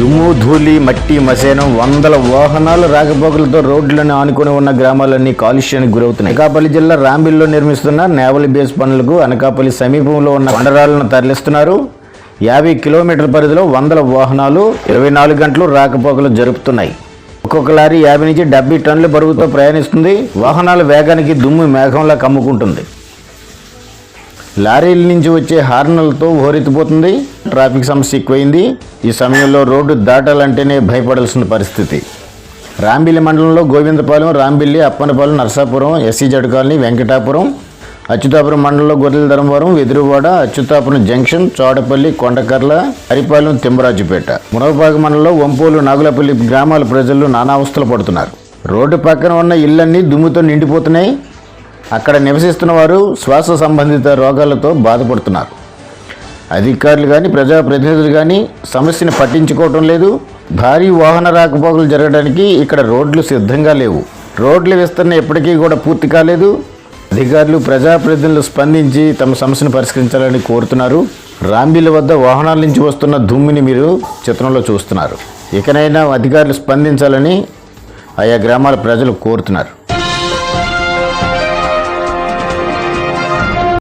దుమ్ము ధూళి మట్టి మసేనం వందల వాహనాలు రాకపోకలతో రోడ్లను ఆనుకుని ఉన్న గ్రామాలన్నీ కాలుష్యానికి గురవుతున్నాయి. అనకాపల్లి జిల్లా రాంబిల్లో నిర్మిస్తున్న నేవలి బేస్ పనులకు అనకాపల్లి సమీపంలో ఉన్న కొండరాళ్ళను తరలిస్తున్నారు. యాభై కిలోమీటర్ల పరిధిలో వందల వాహనాలు ఇరవై నాలుగు గంటలు రాకపోకలు జరుపుతున్నాయి. ఒక్కొక్క లారీ యాభై నుంచి డెబ్బై టన్నుల బరువుతో ప్రయాణిస్తుంది. వాహనాల వేగానికి దుమ్ము మేఘంలా కమ్ముకుంటుంది. లారీల నుంచి వచ్చే హార్నలతో హోరెత్తిపోతుంది ట్రాఫిక్ సమస్య ఎక్కువైంది. ఈ సమయంలో రోడ్డు దాటాలంటేనే భయపడాల్సిన పరిస్థితి. రాంబిల్లి మండలంలో Govindapalem Rambilli Appanapalem Narasapuram S E Z colony Venkatapuram Atchutapuram మండలంలో గొర్రెల ధర్మవరం వెదురువాడ అచ్యుతాపురం జంక్షన్ చోడపల్లి కొండకర్ల హరిపాలెం తిమ్మరాజుపేట. మునగపాక మండలంలో వంపోలు నాగులపల్లి గ్రామాల ప్రజలు నానా అవస్థలు పడుతున్నారు. రోడ్డు పక్కన ఉన్న ఇళ్ళన్నీ దుమ్ముతో నిండిపోతున్నాయి. అక్కడ నివసిస్తున్న వారు శ్వాస సంబంధిత రోగాలతో బాధపడుతున్నారు. అధికారులు కానీ ప్రజాప్రతినిధులు కానీ సమస్యను పట్టించుకోవటం లేదు. భారీ వాహన రాకపోకలు జరగడానికి ఇక్కడ రోడ్లు సిద్ధంగా లేవు. రోడ్ల విస్తరణ ఎప్పటికీ కూడా పూర్తి కాలేదు. అధికారులు ప్రజాప్రతినిధులు స్పందించి తమ సమస్యను పరిష్కరించాలని కోరుతున్నారు. రాంబీల వద్ద వాహనాల నుంచి వస్తున్న దుమ్మిని మీరు చిత్రంలో చూస్తున్నారు. ఇకనైనా అధికారులు స్పందించాలని ఆయా గ్రామాల ప్రజలు కోరుతున్నారు.